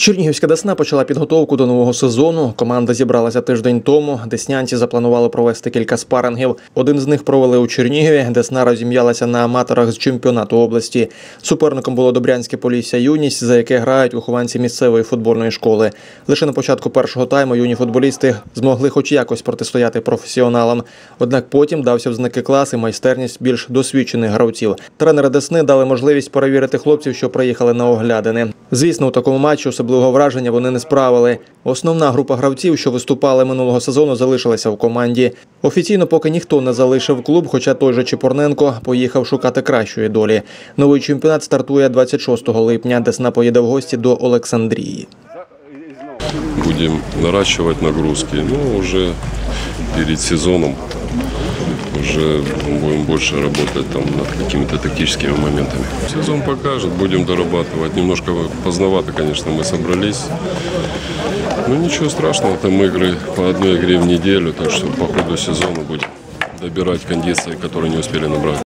Чернігівська Десна почала підготовку до нового сезону. Команда зібралася тиждень тому. Деснянці запланували провести кілька спарингів. Один з них провели у Чернігові. Десна розім'ялася на аматорах з чемпіонату області. Суперником було Добрянське Полісся Юність, за яке грають вихованці місцевої футбольної школи. Лише на початку першого тайму юні футболісти змогли хоч якось протистояти професіоналам. Однак потім дався в знаки клас і майстерність більш досвідчених гравців. Тренери Десни дали можливість перевірити хлопців, що приїхали на оглядини. Звісно, у такому матчі особливого враження вони не справили. Основна група гравців, що виступали минулого сезону, залишилася в команді. Офіційно поки ніхто не залишив клуб, хоча той же Чепурненко поїхав шукати кращої долі. Новий чемпіонат стартує 26 липня. Десна поїде в гості до Олександрії. будем наращивать нагрузки. Ну, уже перед сезоном уже будем больше работать там над какими-то тактическими моментами. Сезон покажет, будем дорабатывать. Немножко поздновато, конечно, мы собрались. Но ничего страшного, там игры по одной игре в неделю, так что по ходу сезона будем добирать кондиции, которые не успели набрать.